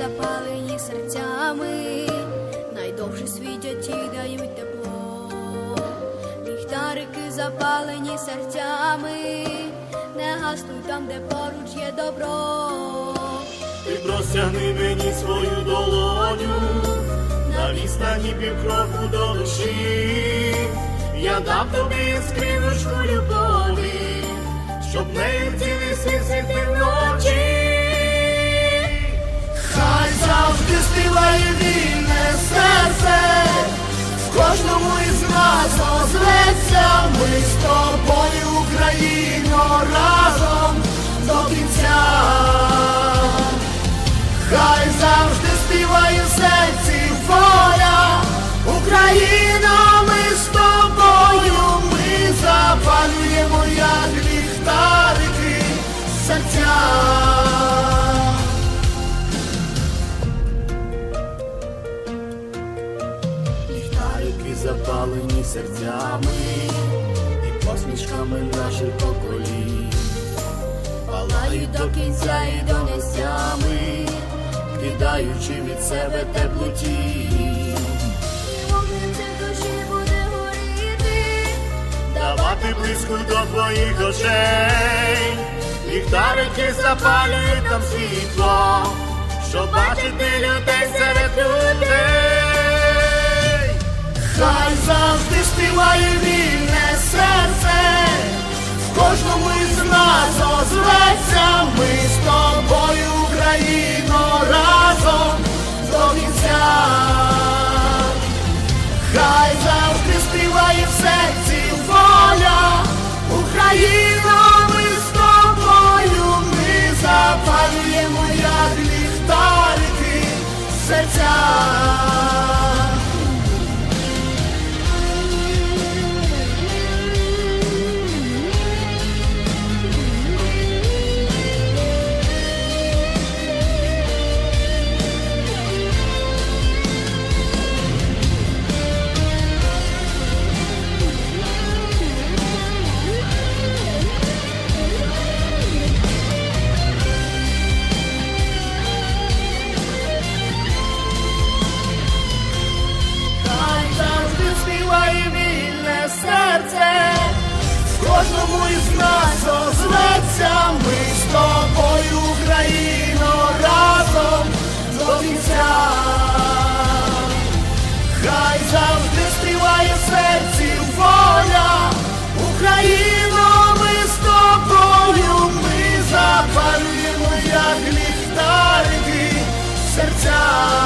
запалені серцями, найдовше світять і дають тепло. Ліхтарики запалені серцями, не гаснуть там, де поруч є добро. Ти простягни мені свою долоню, на відстані півкроку до душі, я дам тобі скриночку любові, щоб нею співає вільне серце, запалені серцями і посмішками наших поколінь. Палають до кінця і до нестями, кидаючи від себе теплу тінь. І вогнем душі буде горіти. давати близько до твоїх очей, ліхтарики запалюють там світло, щоб бачити людей серед людей. Завжди співає вільне серце, в кожному із нас Україно, ми з тобою, ми запалюємо, як ліхтарики серця.